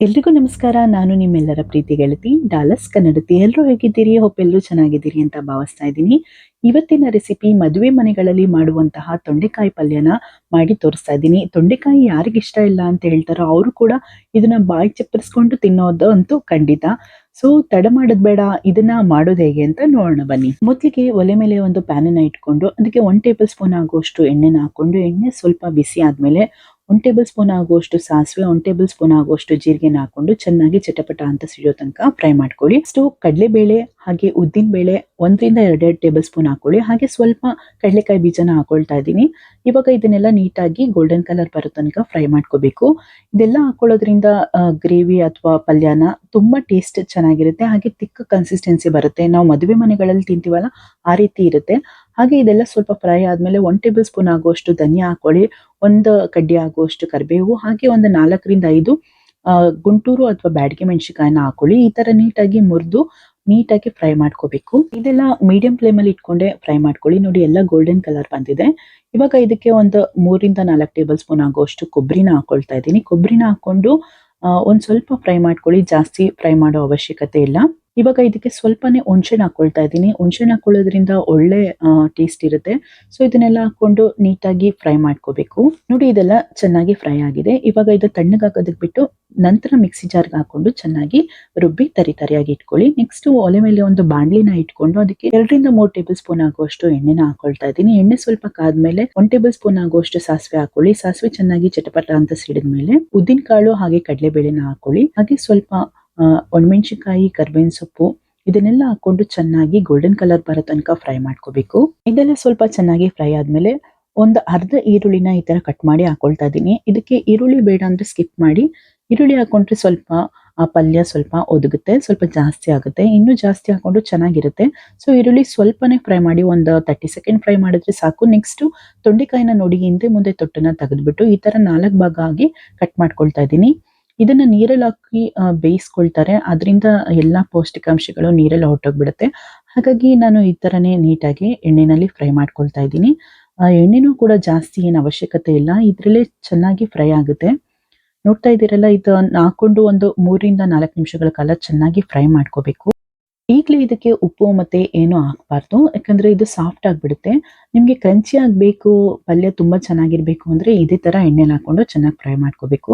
ಎಲ್ರಿಗೂ ನಮಸ್ಕಾರ. ನಾನು ನಿಮ್ಮೆಲ್ಲರ ಪ್ರೀತಿ ಗೆಳತಿ ಡಾಲಸ್ ಕನ್ನಡತಿ. ಎಲ್ಲರೂ ಹೇಗಿದ್ದೀರಿ? ಹೋಪ್ ಎಲ್ಲರೂ ಚೆನ್ನಾಗಿದ್ದೀರಿ ಅಂತ ಭಾವಿಸ್ತಾ ಇದ್ದೀನಿ. ಇವತ್ತಿನ ರೆಸಿಪಿ ಮದುವೆ ಮನೆಗಳಲ್ಲಿ ಮಾಡುವಂತಹ ತೊಂಡೆಕಾಯಿ ಪಲ್ಯನ ಮಾಡಿ ತೋರಿಸ್ತಾ ಇದ್ದೀನಿ. ತೊಂಡೆಕಾಯಿ ಯಾರಿಗೆ ಇಷ್ಟ ಇಲ್ಲ ಅಂತ ಹೇಳ್ತಾರೋ ಅವರು ಕೂಡ ಇದನ್ನ ಬಾಯಿ ಚಪ್ಪರಿಸ್ಕೊಂಡು ತಿನ್ನೋದು ಅಂತೂ ಖಂಡಿತ. ಸೊ ತಡ ಮಾಡೋದ್ ಬೇಡ. ಇದನ್ನ ಮಾಡೋದು ಹೇಗೆ ಅಂತ ನೋಡೋಣ ಬನ್ನಿ. ಮೊದಲಿಗೆ ಒಲೆ ಮೇಲೆ ಒಂದು ಪ್ಯಾನನ್ನ ಇಟ್ಕೊಂಡು, ಅದಕ್ಕೆ ಒನ್ ಟೇಬಲ್ ಸ್ಪೂನ್ ಆಗುವಷ್ಟು ಎಣ್ಣೆನ ಹಾಕೊಂಡು, ಎಣ್ಣೆ ಸ್ವಲ್ಪ ಬಿಸಿ ಆದ್ಮೇಲೆ ಒನ್ ಟೇಬಲ್ ಸ್ಪೂನ್ ಆಗುವಷ್ಟು ಸಾಸಿವೆ ಒನ್ ಟೇಬಲ್ ಸ್ಪೂನ್ ಆಗುವಷ್ಟು ಜೀರಿಗೆನ ಹಾಕೊಂಡು ಚೆನ್ನಾಗಿ ಚಟಪಟ ಅಂತ ಸಿಡಿಯೋ ತನಕ ಫ್ರೈ ಮಾಡ್ಕೊಳ್ಳಿ. ಇಷ್ಟು ಕಡಲೆಬೇಳೆ ಹಾಗೆ ಉದ್ದಿನ ಬೇಳೆ ಒಂದರಿಂದ ಎರಡೆರಡು ಟೇಬಲ್ ಸ್ಪೂನ್ ಹಾಕೊಳ್ಳಿ. ಹಾಗೆ ಸ್ವಲ್ಪ ಕಡಲೆಕಾಯಿ ಬೀಜನ ಹಾಕೊಳ್ತಾ ಇದ್ದೀನಿ. ಇವಾಗ ಇದನ್ನೆಲ್ಲ ನೀಟಾಗಿ ಗೋಲ್ಡನ್ ಕಲರ್ ಬರೋ ತನಕ ಫ್ರೈ ಮಾಡ್ಕೋಬೇಕು. ಇದೆಲ್ಲ ಹಾಕೊಳ್ಳೋದ್ರಿಂದ ಗ್ರೇವಿ ಅಥವಾ ಪಲ್ಯನ ತುಂಬಾ ಟೇಸ್ಟ್ ಚೆನ್ನಾಗಿರುತ್ತೆ. ಹಾಗೆ ತಿಕ್ಕ ಕನ್ಸಿಸ್ಟೆನ್ಸಿ ಬರುತ್ತೆ. ನಾವು ಮದುವೆ ಮನೆಗಳಲ್ಲಿ ತಿಂತೀವಲ್ಲ, ಆ ರೀತಿ ಇರುತ್ತೆ. ಹಾಗೆ ಇದೆಲ್ಲ ಸ್ವಲ್ಪ ಫ್ರೈ ಆದ್ಮೇಲೆ ಒನ್ ಟೇಬಲ್ ಸ್ಪೂನ್ ಆಗುವಷ್ಟು ಧನಿಯಾ ಹಾಕೊಳ್ಳಿ ಒಂದು ಕಡ್ಡಿ ಆಗುವಷ್ಟು ಕರಿಬೇವು, ಹಾಗೆ ಒಂದು ನಾಲ್ಕರಿಂದ ಐದು ಗುಂಟೂರು ಅಥವಾ ಬ್ಯಾಡಿಗೆ ಮೆಣಸಿನ್ಕಾಯಿನ ಹಾಕೊಳ್ಳಿ ಈ ತರ ನೀಟಾಗಿ ಮುರಿದು ನೀಟಾಗಿ ಫ್ರೈ ಮಾಡ್ಕೋಬೇಕು. ಇದೆಲ್ಲ ಮೀಡಿಯಂ ಫ್ಲೇಮ್ ಅಲ್ಲಿ ಇಟ್ಕೊಂಡೆ ಫ್ರೈ ಮಾಡ್ಕೊಳ್ಳಿ. ನೋಡಿ, ಎಲ್ಲ ಗೋಲ್ಡನ್ ಕಲರ್ ಬಂದಿದೆ. ಇವಾಗ ಇದಕ್ಕೆ ಒಂದು ಮೂರಿಂದ ನಾಲ್ಕು ಟೇಬಲ್ ಸ್ಪೂನ್ ಆಗುವಷ್ಟು ಕೊಬ್ಬರಿನ ಹಾಕೊಳ್ತಾ ಇದ್ದೀನಿ. ಕೊಬ್ಬರಿನ ಹಾಕೊಂಡು ಒಂದ್ ಸ್ವಲ್ಪ ಫ್ರೈ ಮಾಡ್ಕೊಳ್ಳಿ. ಜಾಸ್ತಿ ಫ್ರೈ ಮಾಡೋ ಅವಶ್ಯಕತೆ ಇಲ್ಲ. ಇವಾಗ ಇದಕ್ಕೆ ಸ್ವಲ್ಪನೇ ಹುಣ್ಸೆಹಣ್ಣು ಹಾಕೊಳ್ತಾ ಇದ್ದೀನಿ. ಹುಣ್ಸೆಹಣ್ಣು ಹಾಕೊಳ್ಳೋದ್ರಿಂದ ಒಳ್ಳೆ ಟೇಸ್ಟ್ ಇರುತ್ತೆ. ಸೊ ಇದನ್ನೆಲ್ಲ ಹಾಕೊಂಡು ನೀಟಾಗಿ ಫ್ರೈ ಮಾಡ್ಕೋಬೇಕು. ನೋಡಿ, ಇದೆಲ್ಲ ಚೆನ್ನಾಗಿ ಫ್ರೈ ಆಗಿದೆ. ಇವಾಗ ಇದು ತಣ್ಣಗಾಗೋದಕ್ಕೆ ಬಿಟ್ಟು ನಂತರ ಮಿಕ್ಸಿ ಜಾರ್ಗೆ ಹಾಕೊಂಡು ಚೆನ್ನಾಗಿ ರುಬ್ಬಿ ತರಿ ತರಿಯಾಗಿ ಇಟ್ಕೊಳ್ಳಿ. ನೆಕ್ಸ್ಟ್ ಒಲೆ ಮೇಲೆ ಒಂದು ಬಾಣಲಿನ ಇಟ್ಕೊಂಡು ಅದಕ್ಕೆ ಎರಡರಿಂದ ಮೂರು ಟೇಬಲ್ ಸ್ಪೂನ್ ಆಗುವಷ್ಟು ಎಣ್ಣೆನ ಹಾಕೊಳ್ತಾ ಇದ್ದೀನಿ. ಎಣ್ಣೆ ಸ್ವಲ್ಪ ಕಾದ್ಮೇಲೆ ಒನ್ ಟೇಬಲ್ ಸ್ಪೂನ್ ಆಗುವಷ್ಟು ಸಾಸಿವೆ ಹಾಕೊಳ್ಳಿ. ಸಾಸಿವೆ ಚೆನ್ನಾಗಿ ಚಟಪಟ ಅಂತ ಸಿಡಿದ್ಮೇಲೆ ಉದ್ದಿನ ಕಾಳು ಹಾಗೆ ಕಡಲೆಬೇಳೆನ ಹಾಕೊಳ್ಳಿ. ಹಾಗೆ ಸ್ವಲ್ಪ ಒಣಮೆಣಸಿನಕಾಯಿ, ಕರ್ಬೇವಿನ ಸೊಪ್ಪು, ಇದನ್ನೆಲ್ಲ ಹಾಕೊಂಡು ಚೆನ್ನಾಗಿ ಗೋಲ್ಡನ್ ಕಲರ್ ಬರೋ ತನಕ ಫ್ರೈ ಮಾಡ್ಕೋಬೇಕು. ಇದೆಲ್ಲ ಸ್ವಲ್ಪ ಚೆನ್ನಾಗಿ ಫ್ರೈ ಆದ್ಮೇಲೆ ಒಂದು ಅರ್ಧ ಈರುಳ್ಳಿನ ಈ ತರ ಕಟ್ ಮಾಡಿ ಹಾಕೊಳ್ತಾ ಇದ್ದೀನಿ. ಇದಕ್ಕೆ ಈರುಳ್ಳಿ ಬೇಡ ಅಂದ್ರೆ ಸ್ಕಿಪ್ ಮಾಡಿ, ಈರುಳ್ಳಿ ಹಾಕೊಂಡ್ರೆ ಸ್ವಲ್ಪ, ಆ ಪಲ್ಯ ಸ್ವಲ್ಪ ಒದಗುತ್ತೆ, ಸ್ವಲ್ಪ ಜಾಸ್ತಿ ಆಗುತ್ತೆ, ಇನ್ನೂ ಜಾಸ್ತಿ ಹಾಕೊಂಡು ಚೆನ್ನಾಗಿರುತ್ತೆ. ಸೊ ಈರುಳ್ಳಿ ಸ್ವಲ್ಪನೇ ಫ್ರೈ ಮಾಡಿ ಒಂದು ತರ್ಟಿ ಸೆಕೆಂಡ್ ಫ್ರೈ ಮಾಡಿದ್ರೆ ಸಾಕು. ನೆಕ್ಸ್ಟ್ ತೊಂಡೆಕಾಯಿನ ನೋಡಿ ಹಿಂದೆ ಮುಂದೆ ತೊಟ್ಟನ್ನ ತೆಗೆದ್ಬಿಟ್ಟು ಈ ತರ ನಾಲ್ಕು ಭಾಗ ಆಗಿ ಕಟ್ ಮಾಡ್ಕೊಳ್ತಾ ಇದ್ದೀನಿ. ಇದನ್ನ ನೀರಲ್ಲಿ ಹಾಕಿ ಬೇಯಿಸ್ಕೊಳ್ತಾರೆ. ಅದರಿಂದ ಎಲ್ಲಾ ಪೌಷ್ಟಿಕಾಂಶಗಳು ನೀರಲ್ಲಿ ಹೊರಟೋಗ್ಬಿಡುತ್ತೆ. ಹಾಗಾಗಿ ನಾನು ಈ ತರನೇ ನೀಟಾಗಿ ಎಣ್ಣೆನಲ್ಲಿ ಫ್ರೈ ಮಾಡ್ಕೊಳ್ತಾ ಇದ್ದೀನಿ. ಎಣ್ಣೆನೂ ಕೂಡ ಜಾಸ್ತಿ ಏನು ಅವಶ್ಯಕತೆ ಇಲ್ಲ. ಇದ್ರಲ್ಲೇ ಚೆನ್ನಾಗಿ ಫ್ರೈ ಆಗುತ್ತೆ. ನೋಡ್ತಾ ಇದ್ದೀರಲ್ಲ, ಇದು ಹಾಕೊಂಡು ಒಂದು ಮೂರಿಂದ ನಾಲ್ಕು ನಿಮಿಷಗಳ ಕಾಲ ಚೆನ್ನಾಗಿ ಫ್ರೈ ಮಾಡ್ಕೋಬೇಕು. ಈಗಲೇ ಇದಕ್ಕೆ ಉಪ್ಪು ಮತ್ತೆ ಏನು ಹಾಕ್ಬಾರ್ದು. ಯಾಕಂದ್ರೆ ಇದು ಸಾಫ್ಟ್ ಆಗಿಬಿಡುತ್ತೆ. ನಿಮಗೆ ಕ್ರಂಚಿ ಆಗಬೇಕು, ಪಲ್ಯ ತುಂಬಾ ಚೆನ್ನಾಗಿರಬೇಕು ಅಂದ್ರೆ ಇದೇ ತರ ಎಣ್ಣೆಲಿ ಹಾಕೊಂಡು ಚೆನ್ನಾಗಿ ಫ್ರೈ ಮಾಡ್ಕೋಬೇಕು.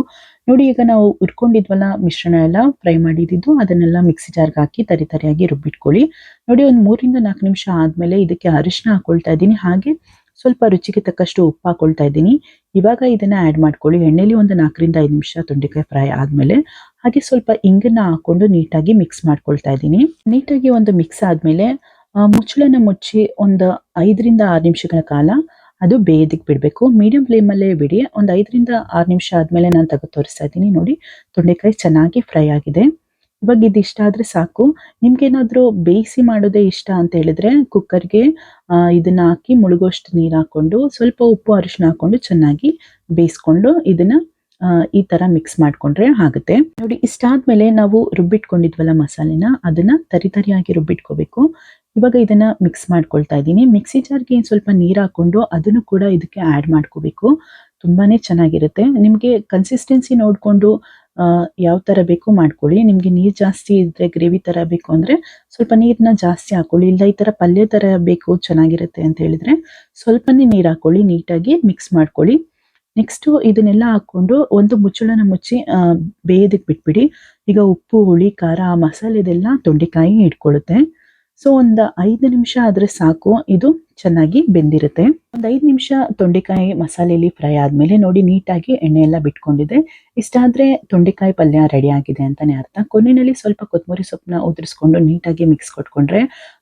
ನೋಡಿ, ಈಗ ನಾವು ಉರ್ಕೊಂಡಿದ್ವಲ್ಲ ಮಿಶ್ರಣ ಎಲ್ಲ ಫ್ರೈ ಮಾಡಿದ್ದು, ಅದನ್ನೆಲ್ಲ ಮಿಕ್ಸಿ ಜಾರ್ಗೆ ಹಾಕಿ ತರಿ ತರಿಯಾಗಿ ರುಬ್ಬಿಟ್ಕೊಳ್ಳಿ. ನೋಡಿ, ಒಂದು ಮೂರಿಂದ ನಾಲ್ಕು ನಿಮಿಷ ಆದ್ಮೇಲೆ ಇದಕ್ಕೆ ಅರಿಶಿನ ಹಾಕೊಳ್ತಾ ಇದ್ದೀನಿ. ಹಾಗೆ ಸ್ವಲ್ಪ ರುಚಿಗೆ ತಕ್ಕಷ್ಟು ಉಪ್ಪು ಹಾಕೊಳ್ತಾ ಇದ್ದೀನಿ. ಇವಾಗ ಇದನ್ನ ಆಡ್ ಮಾಡ್ಕೊಳ್ಳಿ. ಎಣ್ಣೆಲಿ ಒಂದು ನಾಲ್ಕರಿಂದ ಐದು ನಿಮಿಷ ತೊಂಡೆಕಾಯಿ ಫ್ರೈ ಆದ್ಮೇಲೆ. ಹಾಗೆ ಸ್ವಲ್ಪ ಇಂಗನ್ನ ಹಾಕೊಂಡು ನೀಟಾಗಿ ಮಿಕ್ಸ್ ಮಾಡ್ಕೊಳ್ತಾ ಇದ್ದೀನಿ. ನೀಟಾಗಿ ಒಂದು ಮಿಕ್ಸ್ ಆದ್ಮೇಲೆ ಮುಚ್ಚಳನ ಮುಚ್ಚಿ ಒಂದು ಐದರಿಂದ ಆರು ನಿಮಿಷಗಳ ಕಾಲ ಅದು ಬೇಯೋದಕ್ಕೆ ಬಿಡಬೇಕು. ಮೀಡಿಯಂ ಫ್ಲೇಮಲ್ಲೇ ಬಿಡಿ. ಒಂದು ಐದರಿಂದ ಆರು ನಿಮಿಷ ಆದಮೇಲೆ ನಾನು ತೆಗೆದು ತೋರಿಸ್ತಾ ಇದ್ದೀನಿ ನೋಡಿ. ತೊಂಡೆಕಾಯಿ ಚೆನ್ನಾಗಿ ಫ್ರೈ ಆಗಿದೆ. ಇವಾಗ ಇದು ಇಷ್ಟ ಆದ್ರೆ ಸಾಕು. ನಿಮ್ಗೇನಾದರೂ ಬೇಯಿಸಿ ಮಾಡೋದೇ ಇಷ್ಟ ಅಂತ ಹೇಳಿದ್ರೆ ಕುಕ್ಕರ್ಗೆ ಇದನ್ನ ಹಾಕಿ ಮುಳುಗೋಷ್ಟು ನೀರು ಹಾಕೊಂಡು ಸ್ವಲ್ಪ ಉಪ್ಪು ಅರಿಶಿನ ಹಾಕೊಂಡು ಚೆನ್ನಾಗಿ ಬೇಯಿಸ್ಕೊಂಡು ಇದನ್ನ ಈ ತರ ಮಿಕ್ಸ್ ಮಾಡ್ಕೊಂಡ್ರೆ ಆಗುತ್ತೆ. ನೋಡಿ, ಇಷ್ಟಾದ್ಮೇಲೆ ನಾವು ರುಬ್ಬಿಟ್ಕೊಂಡಿದ್ವಲ್ಲ ಮಸಾಲೆನ, ಅದನ್ನ ತರಿ ತರಿಯಾಗಿ ರುಬ್ಬಿಟ್ಕೋಬೇಕು. ಇವಾಗ ಇದನ್ನ ಮಿಕ್ಸ್ ಮಾಡ್ಕೊಳ್ತಾ ಇದ್ದೀನಿ. ಮಿಕ್ಸಿ ಜಾರ್ಗೆ ಸ್ವಲ್ಪ ನೀರು ಹಾಕೊಂಡು ಅದನ್ನು ಕೂಡ ಇದಕ್ಕೆ ಆಡ್ ಮಾಡ್ಕೋಬೇಕು. ತುಂಬಾನೇ ಚೆನ್ನಾಗಿರುತ್ತೆ. ನಿಮಗೆ ಕನ್ಸಿಸ್ಟೆನ್ಸಿ ನೋಡಿಕೊಂಡು ಯಾವ ತರ ಬೇಕು ಮಾಡ್ಕೊಳ್ಳಿ. ನಿಮ್ಗೆ ನೀರು ಜಾಸ್ತಿ ಇದ್ರೆ ಗ್ರೇವಿ ತರ ಬೇಕು ಅಂದ್ರೆ ಸ್ವಲ್ಪ ನೀರನ್ನ ಜಾಸ್ತಿ ಹಾಕೊಳ್ಳಿ. ಇಲ್ಲ ಈ ತರ ಪಲ್ಯ ತರ ಬೇಕು ಚೆನ್ನಾಗಿರುತ್ತೆ ಅಂತ ಹೇಳಿದ್ರೆ ಸ್ವಲ್ಪನೇ ನೀರು ಹಾಕೊಳ್ಳಿ. ನೀಟಾಗಿ ಮಿಕ್ಸ್ ಮಾಡ್ಕೊಳ್ಳಿ. ನೆಕ್ಸ್ಟ್ ಇದನ್ನೆಲ್ಲ ಹಾಕೊಂಡು ಒಂದು ಮುಚ್ಚಳನ ಮುಚ್ಚಿ ಬೇಯದಕ್ಕೆ ಬಿಟ್ಬಿಡಿ. ಈಗ ಉಪ್ಪು, ಹುಳಿ, ಖಾರ ಮಸಾಲೆ ಮಸಾಲೆದೆಲ್ಲ ತೊಂಡೆಕಾಯಿ ಇಟ್ಕೊಳ್ಳುತ್ತೆ ಸೊ ಒಂದು ಐದು ನಿಮಿಷ ಆದ್ರೆ ಸಾಕು. ಇದು ಚೆನ್ನಾಗಿ ಬೆಂದಿರುತ್ತೆ. ಒಂದು ಐದು ನಿಮಿಷ ತೊಂಡೆಕಾಯಿ ಮಸಾಲೆಯಲ್ಲಿ ಫ್ರೈ ಆದ್ಮೇಲೆ ನೋಡಿ ನೀಟಾಗಿ ಎಣ್ಣೆ ಎಲ್ಲ ಬಿಟ್ಕೊಂಡಿದೆ ಇಷ್ಟ ಆದ್ರೆ ತೊಂಡೆಕಾಯಿ ಪಲ್ಯ ರೆಡಿ ಆಗಿದೆ ಅಂತಾನೆ ಅರ್ಥ. ಕೊನೆಯಲ್ಲಿ ಸ್ವಲ್ಪ ಕೊತ್ತಂಬರಿ ಸೊಪ್ಪನ್ನ ಉದುರಿಸ್ಕೊಂಡು ನೀಟಾಗಿ ಮಿಕ್ಸ್ ಕೊಟ್ಕೊಂಡ್ರೆ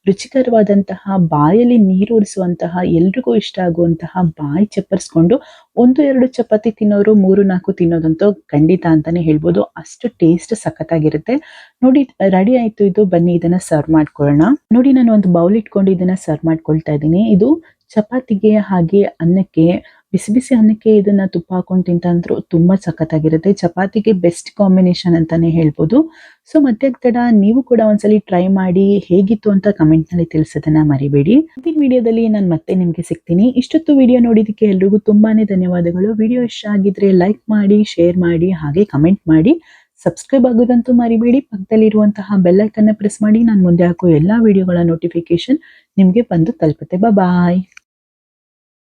ರುಚಿಕರವಾದಂತಹ, ಬಾಯಲ್ಲಿ ನೀರು ಉರಿಸುವಂತಹ, ಎಲ್ರಿಗೂ ಇಷ್ಟ ಆಗುವಂತಹ ಬಾಯಿ ಚಪ್ಪರಿಸ್ಕೊಂಡು ಒಂದು ಎರಡು ಚಪಾತಿ ತಿನ್ನೋರು ಮೂರು ನಾಲ್ಕು ತಿನ್ನೋದಂತೂ ಖಂಡಿತ ಅಂತಾನೆ ಹೇಳ್ಬೋದು. ಅಷ್ಟು ಟೇಸ್ಟ್ ಸಖತ್ತಾಗಿರುತ್ತೆ. ನೋಡಿ ರೆಡಿ ಆಯ್ತು ಇದು. ಬನ್ನಿ ಇದನ್ನ ಸರ್ವ್ ಮಾಡ್ಕೊಳ್ಳೋಣ. ನೋಡಿ ನಾನು ಒಂದು ಬೌಲ್ ಇಟ್ಕೊಂಡು ಇದನ್ನ ಸರ್ವ್ ಮಾಡ್ಕೊಳ್ತಾ ಇದ್ದೀನಿ. ಇದು ಚಪಾತಿಗೆ ಹಾಗೆ ಅನ್ನಕ್ಕೆ, ಬಿಸಿ ಬಿಸಿ ಅನ್ನಕ್ಕೆ ಇದನ್ನ ತುಪ್ಪ ಹಾಕೊಂಡು ತಿಂತಂದ್ರು ತುಂಬಾ ಸಖತ್ತಾಗಿರುತ್ತೆ. ಚಪಾತಿಗೆ ಬೆಸ್ಟ್ ಕಾಂಬಿನೇಷನ್ ಅಂತಾನೆ ಹೇಳ್ಬೋದು. ಸೊ ಮತ್ತೆ ತಡ ನೀವು ಕೂಡ ಒಂದ್ಸಲಿ ಟ್ರೈ ಮಾಡಿ ಹೇಗಿತ್ತು ಅಂತ ಕಮೆಂಟ್ನಲ್ಲಿ ತಿಳಿಸೋದನ್ನ ಮರಿಬೇಡಿ. ಮುಂದಿನ ವಿಡಿಯೋದಲ್ಲಿ ನಾನು ಮತ್ತೆ ನಿಮ್ಗೆ ಸಿಗ್ತೀನಿ. ಇಷ್ಟೊತ್ತು ವಿಡಿಯೋ ನೋಡಿದಕ್ಕೆ ಎಲ್ರಿಗೂ ತುಂಬಾನೇ ಧನ್ಯವಾದಗಳು. ವಿಡಿಯೋ ಇಷ್ಟ ಆಗಿದ್ರೆ ಲೈಕ್ ಮಾಡಿ ಶೇರ್ ಮಾಡಿ, ಹಾಗೆ ಕಮೆಂಟ್ ಮಾಡಿ. ಸಬ್ಸ್ಕ್ರೈಬ್ ಆಗೋದಂತೂ ಮರಿಬೇಡಿ. ಪಕ್ಕದಲ್ಲಿರುವಂತಹ ಬೆಲ್ ಐಕನ್ನ ಪ್ರೆಸ್ ಮಾಡಿ. ನಾನು ಮುಂದೆ ಹಾಕೋ ಎಲ್ಲ ವಿಡಿಯೋಗಳ ನೋಟಿಫಿಕೇಶನ್ ನಿಮಗೆ ಬಂದು ತಲುಪುತ್ತೆ. ಬಾಯ್